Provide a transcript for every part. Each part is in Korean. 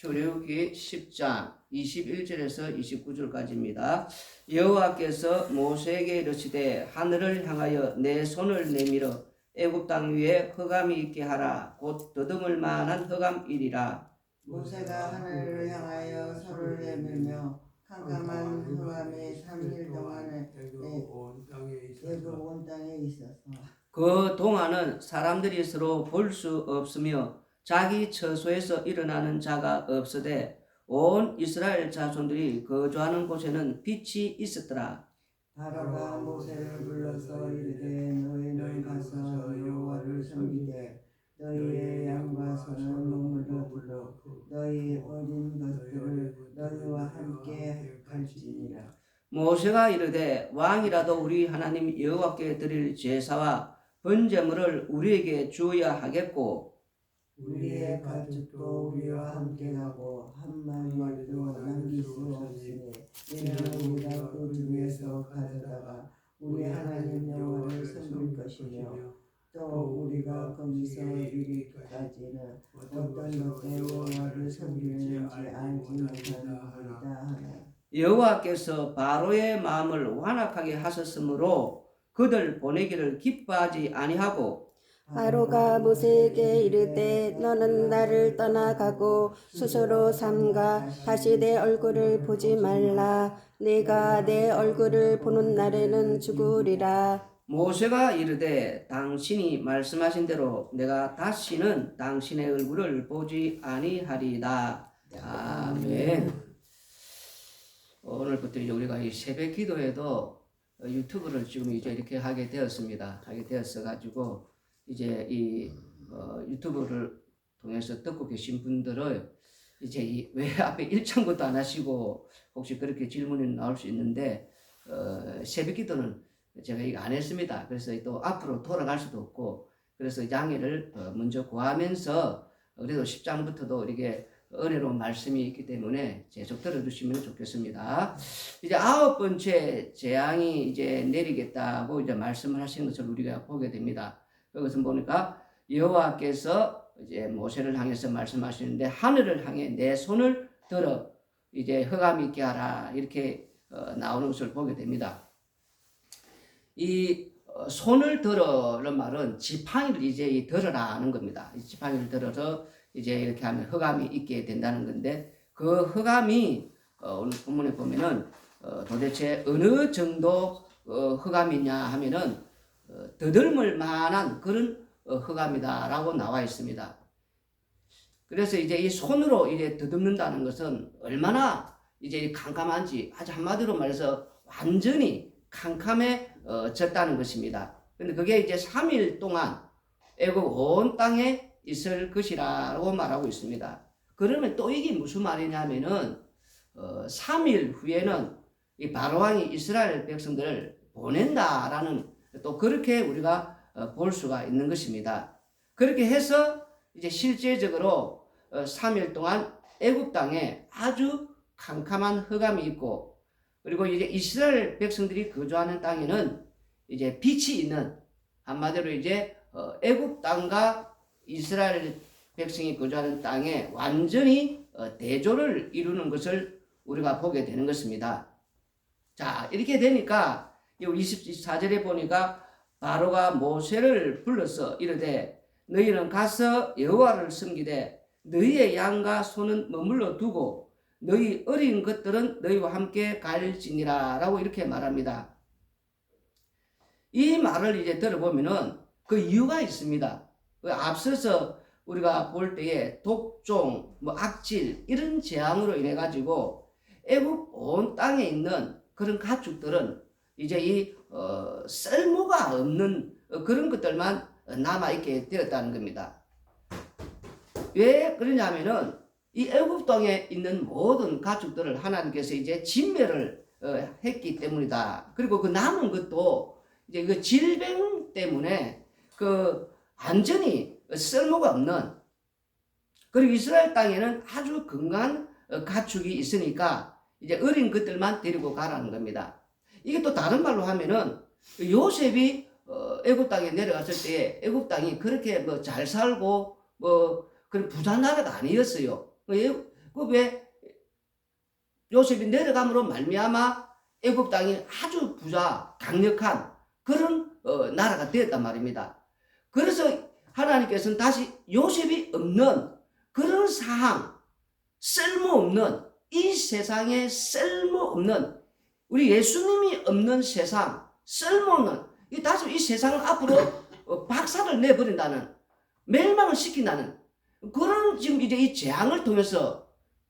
출애굽기 10장 21절에서 29절까지입니다. 여호와께서 모세에게 이르시되 하늘을 향하여 내 손을 내밀어 애굽 땅 위에 흑암이 있게 하라. 곧 더듬을 만한 흑암이리라. 모세가 하늘을 향하여 손을 내밀며 캄캄한 흑암이 3일 동안에 애굽 온 땅에 애굽 있어서 온 땅에 있어서 그 동안은 사람들이 서로 볼 수 없으며 자기 처소에서 일어나는 자가 없으되 온 이스라엘 자손들이 거주하는 곳에는 빛이 있었더라. 바로가 모세를 불러서 이르되 너희는 가서 여호와를 섬기되 너희의 양과 소는 먹물로 불러 너희 어린 것들을 너희와 함께 갈지니라 모세가 이르되 왕이라도 우리 하나님 여호와께 드릴 제사와 번제물을 우리에게 주어야 하겠고 우리의 가축도 우리와 함께 가고 한 마리도 남길 수 없으니 이는 우리가 그 중에서 가져다가 우리 하나님 여호와를 섬길 것이며 또 우리가 거기서 이르기까지는 어떤 것도 여호와를 섬기는지 알지 못하는 것이다 여호와께서 바로의 마음을 완악하게 하셨으므로 그들 보내기를 기뻐하지 아니하고 바로가 모세에게 이르되 너는 나를 떠나가고 스스로 삼가 다시 내 얼굴을 보지 말라 내가 내 얼굴을 보는 날에는 죽으리라 모세가 이르되 당신이 말씀하신 대로 내가 다시는 당신의 얼굴을 보지 아니하리다. 아멘. 오늘부터 이제 우리가 이 새벽 기도에도 어, 유튜브를 지금 이제 이렇게 하게 되었습니다. 하게 되었어 가지고 이제 이 어, 유튜브를 통해서 듣고 계신 분들을 이제 이 왜 앞에 1장부터 안 하시고 혹시 그렇게 질문이 나올 수 있는데 어, 새벽 기도는 제가 이거 안 했습니다. 그래서 또 앞으로 돌아갈 수도 없고 그래서 양해를 어, 먼저 구하면서 그래도 10장부터도 이렇게 은혜로운 말씀이 있기 때문에 계속 들어주시면 좋겠습니다. 이제 아홉 번째 재앙이 이제 내리겠다고 이제 말씀을 하시는 것을 우리가 보게 됩니다. 그것은 보니까 여호와께서 이제 모세를 향해서 말씀하시는데 하늘을 향해 내 손을 들어 이제 흑암이 있게 하라 이렇게 어, 나오는 것을 보게 됩니다. 이 어, 손을 들어는 말은 지팡이를 이제 이 들어라는 겁니다. 이 지팡이를 들어서 이제 이렇게 하면 흑암이 있게 된다는 건데 그 흑암이 어, 오늘 본문에 보면은 어, 도대체 어느 정도 어, 흑암이냐 하면은 어, 더듬을 만한 그런 어, 흑암이다라고 나와 있습니다. 그래서 이제 이 손으로 이제 더듬는다는 것은 얼마나 이제 캄캄한지 아주 한마디로 말해서 완전히 캄캄해졌다는 것입니다. 근데 그게 이제 3일 동안 애굽 온 땅에 있을 것이라고 말하고 있습니다. 그러면 또 이게 무슨 말이냐면은 어, 3일 후에는 이 바로왕이 이스라엘 백성들을 보낸다라는 또 그렇게 우리가 어, 볼 수가 있는 것입니다. 그렇게 해서 이제 실제적으로 어, 3일 동안 애굽 땅에 아주 캄캄한 흑암이 있고 그리고 이제 이스라엘 백성들이 거주하는 땅에는 이제 빛이 있는 한마디로 이제 어, 애굽 땅과 이스라엘 백성이 거주하는 땅에 완전히 어, 대조를 이루는 것을 우리가 보게 되는 것입니다. 자 이렇게 되니까 24절에 보니까 바로가 모세를 불러서 이르되 너희는 가서 여호와를 섬기되 너희의 양과 소는 머물러 두고 너희 어린 것들은 너희와 함께 갈지니라 라고 이렇게 말합니다. 이 말을 이제 들어보면은 그 이유가 있습니다. 그 앞서서 우리가 볼 때에 독종, 뭐 악질 이런 재앙으로 인해 가지고 애굽 온 땅에 있는 그런 가축들은 이제 이 어, 쓸모가 없는 어, 그런 것들만 남아 있게 되었다는 겁니다. 왜 그러냐면은 이 애굽 땅에 있는 모든 가축들을 하나님께서 이제 진멸을 어, 했기 때문이다. 그리고 그 남은 것도 이제 그 질병 때문에 그 완전히 쓸모가 없는 그리고 이스라엘 땅에는 아주 건강한 어, 가축이 있으니까 이제 어린 것들만 데리고 가라는 겁니다. 이게 또 다른 말로 하면은 요셉이 어, 애굽 땅에 내려갔을 때 애굽 땅이 그렇게 뭐 잘 살고 뭐 그런 부자 나라가 아니었어요. 그 애- 그왜 요셉이 내려감으로 말미암아 애굽 땅이 아주 부자 강력한 그런 어, 나라가 되었단 말입니다. 그래서 하나님께서는 다시 요셉이 없는 그런 상황, 쓸모없는 이 세상에 쓸모없는 우리 예수님이 없는 세상, 쓸모없는 이 다시 이 세상을 앞으로 어, 박살을 내버린다는 멸망을 시킨다는 그런 지금 이제 이 재앙을 통해서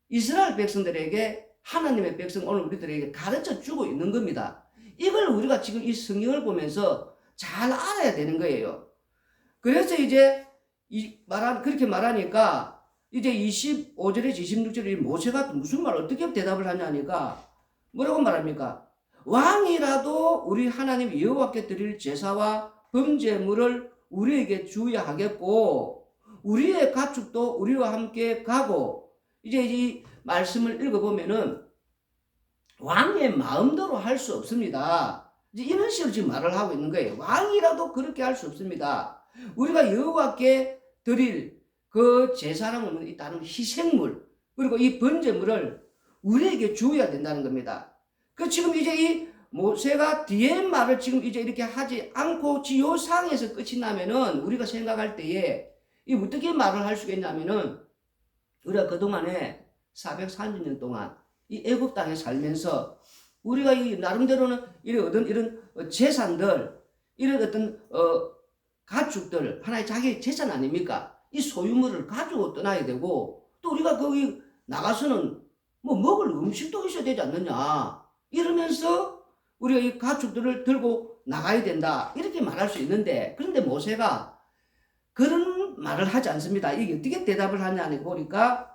이스라엘 백성들에게 하나님의 백성 오늘 우리들에게 가르쳐 주고 있는 겁니다. 이걸 우리가 지금 이 성경을 보면서 잘 알아야 되는 거예요. 그래서 이제 이 말한 그렇게 말하니까 이제 25절에 26절에 모세가 무슨 말 어떻게 대답을 하냐니까 뭐라고 말합니까? 왕이라도 우리 하나님 여호와께 드릴 제사와 범죄물을 우리에게 주어야 하겠고 우리의 가축도 우리와 함께 가고 이제 이 말씀을 읽어보면은 왕의 마음대로 할 수 없습니다. 이제 이런 식으로 지금 말을 하고 있는 거예요. 왕이라도 그렇게 할 수 없습니다. 우리가 여호와께 드릴 그 제사랑은 있다는 희생물 그리고 이 번제물을 우리에게 주어야 된다는 겁니다. 그 지금 이제 이 모세가 뒤에 말을 지금 이제 이렇게 하지 않고 지요 상에서 끝이 나면은 우리가 생각할 때에 이 어떻게 말을 할 수가 있냐면은 우리가 그동안에 430년 동안 이 애굽 땅에 살면서 우리가 이 나름대로는 이런 어떤 이런 재산들 이런 어떤 어 가축들 하나의 자기 재산 아닙니까? 이 소유물을 가지고 떠나야 되고 또 우리가 거기 나가서는 뭐 먹을 음식도 있어야 되지 않느냐 이러면서 우리가 이 가축들을 들고 나가야 된다 이렇게 말할 수 있는데 그런데 모세가 그런 말을 하지 않습니다. 이게 어떻게 대답을 하냐니 보니까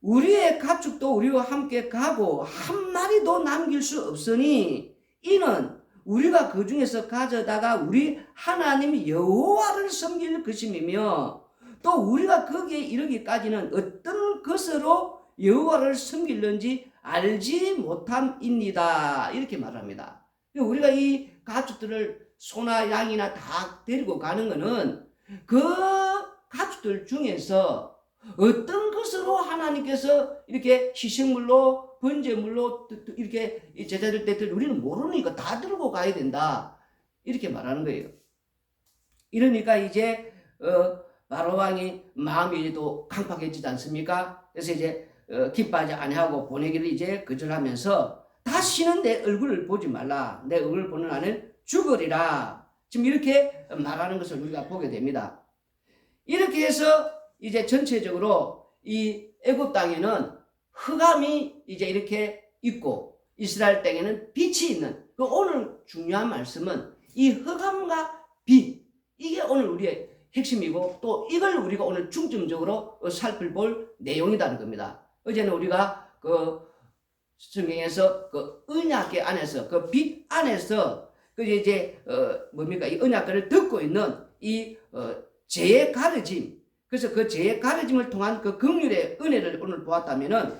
우리의 가축도 우리와 함께 가고 한 마리도 남길 수 없으니 이는 우리가 그 중에서 가져다가 우리 하나님 여호와를 섬길 것임이며 또 우리가 거기에 이르기까지는 어떤 것으로 여호와를 섬길는지 알지 못함입니다. 이렇게 말합니다. 우리가 이 가축들을 소나 양이나 다 데리고 가는 것은 그 가축들 중에서 어떤 것으로 하나님께서 이렇게 희생물로 번제물로 이렇게 제자들 때 우리는 모르니까 다 들고 가야 된다 이렇게 말하는 거예요. 이러니까 이제 어, 바로 왕이 마음이 또 강팍해지지 않습니까? 그래서 이제 어, 기뻐하지 아니하고 보내기를 이제 거절하면서 다시는 내 얼굴을 보지 말라. 내 얼굴을 보는 나는 죽으리라. 지금 이렇게 말하는 것을 우리가 보게 됩니다. 이렇게 해서 이제 전체적으로 이 애굽 땅에는 흑암이 이제 이렇게 있고 이스라엘 땅에는 빛이 있는 그 오늘 중요한 말씀은 이 흑암과 빛 이게 오늘 우리의 핵심이고 또 이걸 우리가 오늘 중점적으로 살펴볼 내용이라는 겁니다. 어제는 우리가 그 성경에서 그 언약계 안에서 그 빛 안에서 그 이제 어 뭡니까? 이 언약계를 듣고 있는 이 어, 죄의 가르침 그래서 그 죄의 가르침을 통한 그 긍휼의 은혜를 오늘 보았다면은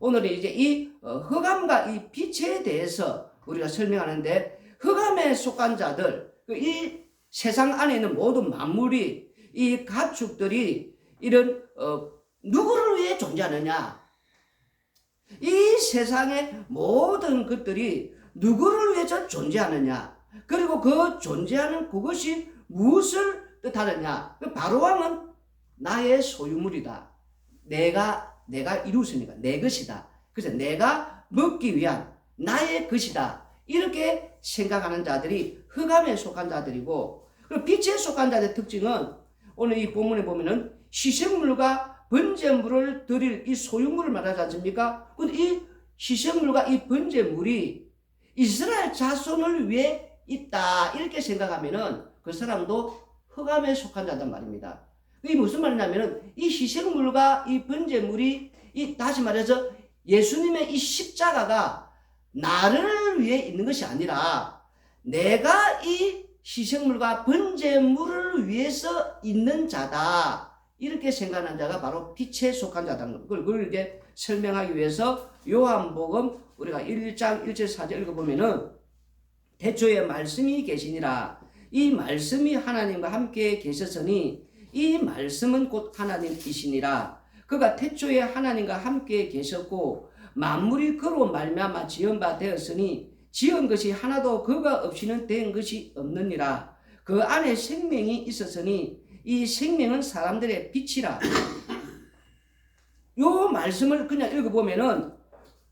오늘은 이제 이 어, 흑암과 이 빛에 대해서 우리가 설명하는데 흑암에 속한 자들 그 이 세상 안에 있는 모든 만물이 이 가축들이 이런 어, 누구를 위해 존재하느냐 이 세상의 모든 것들이 누구를 위해서 존재하느냐 그리고 그 존재하는 그것이 무엇을 뜻하느냐 그 바로 왕은 나의 소유물이다. 내가 내가 이루었으니까 내 것이다. 그래서 내가 먹기 위한 나의 것이다. 이렇게 생각하는 자들이 흑암에 속한 자들이고 그 빛에 속한 자들의 특징은 오늘 이 본문에 보면은 희생물과 번제물을 드릴 이 소유물을 말하지 않습니까? 근데 이 희생물과 이 번제물이 이스라엘 자손을 위해 있다 이렇게 생각하면은 그 사람도 흑암에 속한 자단 말입니다. 이게 무슨 말이냐면은 이 희생물과 이 번제물이 이 다시 말해서 예수님의 이 십자가가 나를 위해 있는 것이 아니라 내가 이 희생물과 번제물을 위해서 있는 자다. 이렇게 생각하는 자가 바로 빛에 속한 자다는 걸. 그걸 이제 설명하기 위해서 요한복음 우리가 1장 1절 4절 읽어보면은 대초에 말씀이 계시니라. 이 말씀이 하나님과 함께 계셨으니 이 말씀은 곧 하나님이시니라. 그가 태초에 하나님과 함께 계셨고 만물이 그로 말미암아 지은 바 되었으니 지은 것이 하나도 그가 없이는 된 것이 없느니라 그 안에 생명이 있었으니 이 생명은 사람들의 빛이라 요 말씀을 그냥 읽어보면은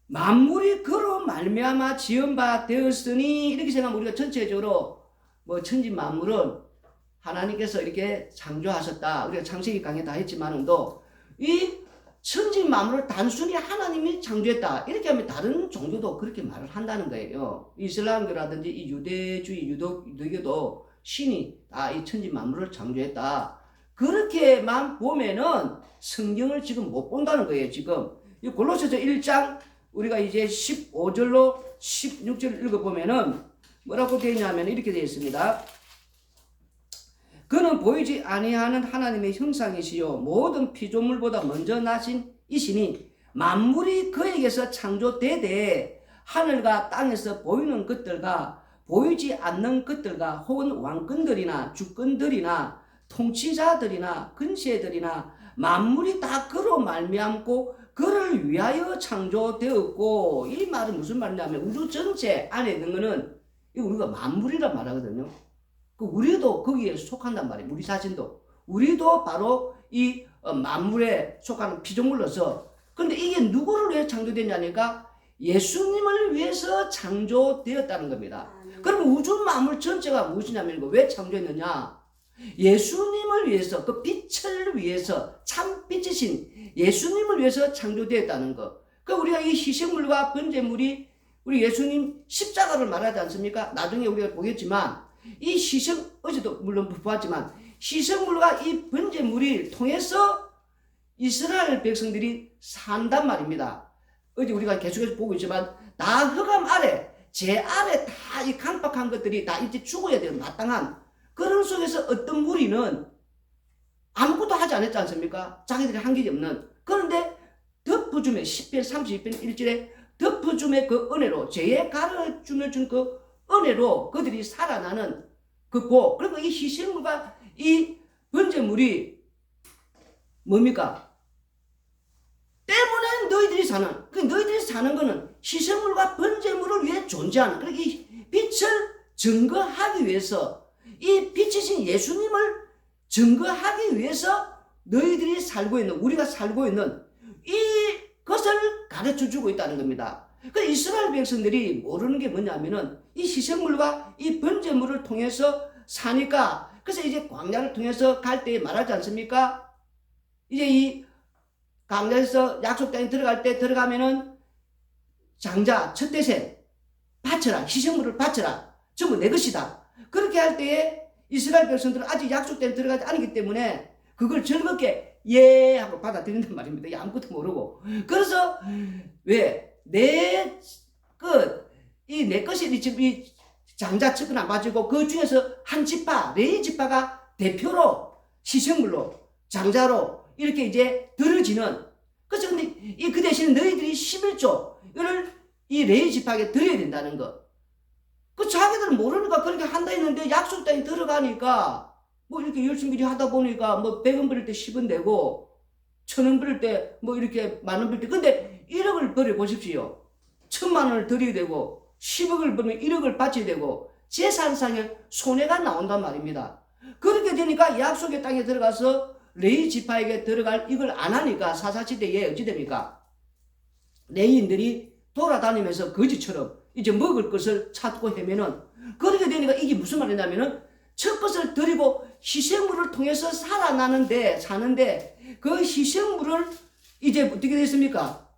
만물이 그로 말미암아 지은 바 되었으니 이렇게 생각하면 우리가 전체적으로 뭐 천지 만물은 하나님께서 이렇게 창조하셨다. 우리가 창세기 강의 다 했지만은도 이 천지 만물을 단순히 하나님이 창조했다. 이렇게 하면 다른 종교도 그렇게 말을 한다는 거예요. 이슬람교라든지 이 유대주의, 유도, 유대교도 신이 다 이 천지 만물을 창조했다. 그렇게만 보면은 성경을 지금 못 본다는 거예요, 지금. 이 골로새서 1장 우리가 이제 15절로 16절 읽어 보면은 뭐라고 되어 있냐면 이렇게 되어 있습니다. 그는 보이지 아니하는 하나님의 형상이시요 모든 피조물보다 먼저 나신 이시니 만물이 그에게서 창조되되 하늘과 땅에서 보이는 것들과 보이지 않는 것들과 혹은 왕권들이나 주권들이나 통치자들이나 근세들이나 만물이 다 그로 말미암고 그를 위하여 창조되었고 이 말은 무슨 말이냐면 우주 전체 안에 있는 거는 이 우리가 만물이라 말하거든요. 그 우리도 거기에 속한단 말이에요. 우리 자신도 우리도 바로 이 어, 만물에 속하는 피조물로서 근데 이게 누구를 위해 창조됐냐니까 예수님을 위해서 창조되었다는 겁니다. 그럼 우주 만물 전체가 무엇이냐면 왜 창조했느냐? 예수님을 위해서 그 빛을 위해서 참 빛이신 예수님을 위해서 창조되었다는 것. 그 우리가 이 희생물과 번제물이 우리 예수님 십자가를 말하지 않습니까? 나중에 우리가 보겠지만 이 희생 어제도 물론 보았지만 희생물과 이 번제물이 통해서 이스라엘 백성들이 산단 말입니다. 어제 우리가 계속해서 보고 있지만 다 흑암 아래 제 아래 다 이 강박한 것들이 다 이제 죽어야 되는 마땅한 그런 속에서 어떤 무리는 아무것도 하지 않았지 않습니까? 자기들이 한게 없는 그런데 덮어줌의 10편 32편 1절에 덮어줌의 그 은혜로 죄의 가르침을 준 그 은혜로 그들이 살아나는 그 고. 그리고 이 희생물과 이 번제물이 뭡니까? 너희들이 사는, 그 너희들이 사는 거는 희생물과 번제물을 위해 존재하는, 이 빛을 증거하기 위해서, 이 빛이신 예수님을 증거하기 위해서 너희들이 살고 있는, 우리가 살고 있는 이 것을 가르쳐 주고 있다는 겁니다. 그 이스라엘 백성들이 모르는 게 뭐냐면은 이 희생물과 이 번제물을 통해서 사니까 그래서 이제 광야를 통해서 갈 때 말하지 않습니까? 이제 이 광야에서 약속 땅에 들어갈 때 들어가면은 장자 첫 대생 바쳐라 희생물을 바쳐라 전부 내 것이다. 그렇게 할 때에 이스라엘 백성들은 아직 약속 땅에 들어가지 않기 때문에 그걸 즐겁게 예 하고 받아들인단 말입니다. 이 아무것도 모르고 그래서 왜내 것, 이내 것이 지금 이 장자 측은 안 가지고 그 중에서 한 지파, 레이 지파가 대표로 시생물로 장자로 이렇게 이제 들어지는 그래서 근데 이 그 대신에 너희들이 11조를 이 레이 지파에게 드려야 된다는 거. 그 자기들은 모르니까 그렇게 한다 했는데 약속 땅에 들어가니까 뭐 이렇게 열심히 하다 보니까 뭐 100원 벌릴 때 10원 내고 천원 벌릴 때뭐 이렇게 만원 벌릴 때 근데 1억을 벌여 보십시오. 천만 원을 드려야 되고 10억을 벌면 1억을 바쳐야 되고 재산상에 손해가 나온단 말입니다. 그렇게 되니까 약속의 땅에 들어가서 레이 지파에게 들어갈 이걸 안 하니까 사사시대에 어찌 됩니까? 레이인들이 돌아다니면서 거지처럼 이제 먹을 것을 찾고 헤매는 그렇게 되니까 이게 무슨 말이냐면은 첫 것을 드리고 희생물을 통해서 살아나는데 사는데 그 희생물을 이제 어떻게 됐습니까?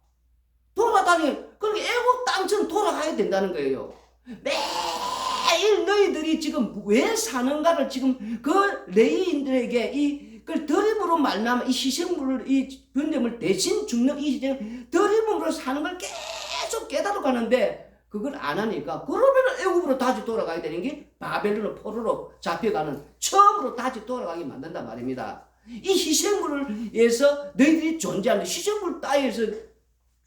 돌아다니 그렇게 애국 땅처럼 돌아가야 된다는 거예요. 매일 너희들이 지금 왜 사는가를 지금 그 레이인들에게 이 그 드림으로 말미암아 이 희생물을 이 변념을 대신 죽는 이 희생 드림으로 사는 걸 계속 깨달아 가는데 그걸 안 하니까 그러면 애국으로 다시 돌아가야 되는 게 바벨론 포로로 잡혀가는 처음으로 다시 돌아가게 만든단 말입니다. 이 희생물을 위해서 너희들이 존재하는 희생물 따위에서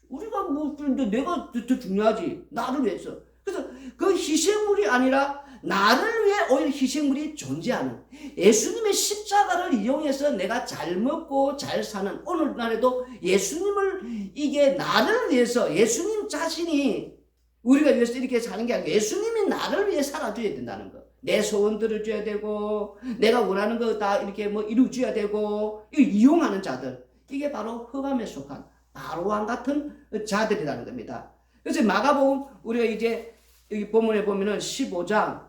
우리가 뭐 내가 더, 더 중요하지 나를 위해서 그래서 그 희생물이 아니라 나를 위해 오히려 희생물이 존재하는 예수님의 십자가를 이용해서 내가 잘 먹고 잘 사는 오늘날에도 예수님을 이게 나를 위해서 예수님 자신이 우리가 위해서 이렇게 사는 게 아니고 예수님이 나를 위해 살아줘야 된다는 거. 내 소원 들어줘야 되고 내가 원하는 거 다 이렇게 뭐 이루어줘야 되고 이 이용하는 자들 이게 바로 흑암에 속한 바로왕 같은 자들이라는 겁니다. 그래서 마가복음 우리가 이제 여기 본문에 보면은 15장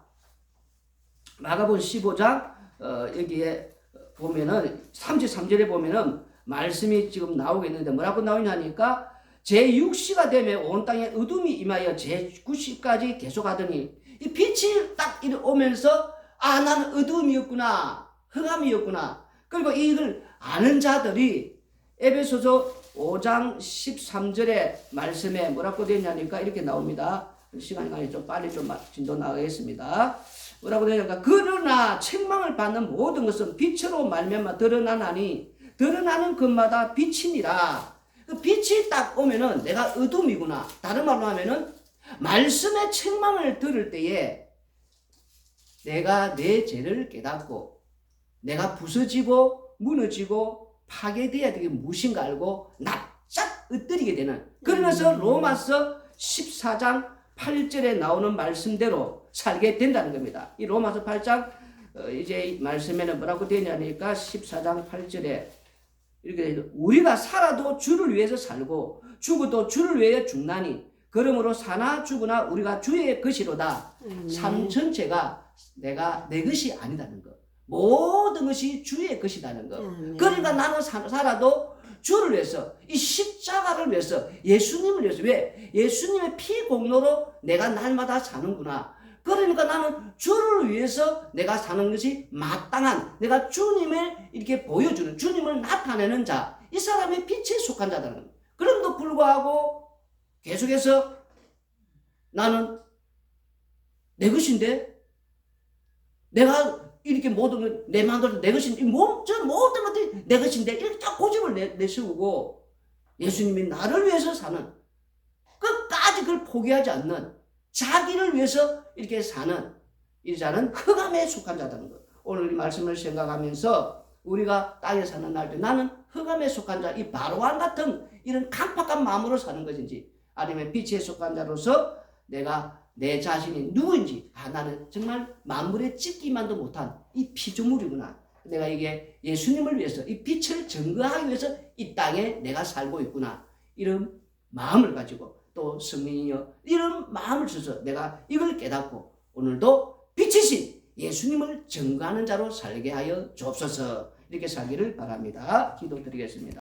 마가복음 15장 어, 여기에 보면은 33절에 보면은 말씀이 지금 나오고 있는데 뭐라고 나오냐니까 제6시가 되면 온 땅에 어둠이 임하여 제9시까지 계속하더니 이 빛이 딱 이리 오면서 아 나는 어둠이었구나 흑암이었구나 그리고 이걸 아는 자들이 에베소서 5장 13절의 말씀에 뭐라고 되냐니까 이렇게 나옵니다. 시간이 가니 좀 빨리 좀 진도 나가겠습니다. 뭐라고 되냐니까 그러나 책망을 받는 모든 것은 빛으로 말미암아 드러나나니 드러나는 것마다 빛이니라. 그 빛이 딱 오면은 내가 어둠이구나. 다른 말로 하면은 말씀의 책망을 들을 때에 내가 내 죄를 깨닫고 내가 부서지고 무너지고 파괴돼야 되게 무엇인가 알고 납작 흩뜨리게 되는 그러면서 로마서 14장 8절에 나오는 말씀대로 살게 된다는 겁니다. 이 로마서 8장 어, 이제 말씀에는 뭐라고 되냐니까 14장 8절에 이렇게. 우리가 살아도 주를 위해서 살고 죽어도 주를 위해 죽나니 그러므로 사나 죽으나 우리가 주의 것이로다. 삶 전체가 내가 내 것이 아니다는 거. 모든 것이 주의 것이라는 거. 그러니까 나는 사- 살아도 주를 위해서 이 십자가를 위해서 예수님을 위해서 왜 예수님의 피 공로로 내가 날마다 사는구나. 그러니까 나는 주를 위해서 내가 사는 것이 마땅한 내가 주님을 이렇게 보여주는 주님을 나타내는 자. 이 사람의 빛에 속한 자다는 겁니다. 그럼에도 불구하고 계속해서 나는 내 것인데 내가 이렇게 모든 걸 내 마음대로 내 것인데 몸저 모든 것들이 내 것인데 이렇게 딱 고집을 내, 내세우고 예수님이 나를 위해서 사는 끝까지 그걸 포기하지 않는 자기를 위해서 이렇게 사는 이 자는 흑암에 속한 자다는 것. 오늘 이 말씀을 생각하면서 우리가 땅에 사는 날때 나는 흑암에 속한 자, 이 바로왕 같은 이런 강팍한 마음으로 사는 것인지 아니면 빛에 속한 자로서 내가 내 자신이 누구인지 아 나는 정말 만물에 찍기만도 못한 이 피조물이구나. 내가 이게 예수님을 위해서 이 빛을 증거하기 위해서 이 땅에 내가 살고 있구나. 이런 마음을 가지고 또 성령이여 이런 마음을 줘서 내가 이걸 깨닫고 오늘도 빛이신 예수님을 증거하는 자로 살게 하여 주옵소서 이렇게 살기를 바랍니다. 기도드리겠습니다.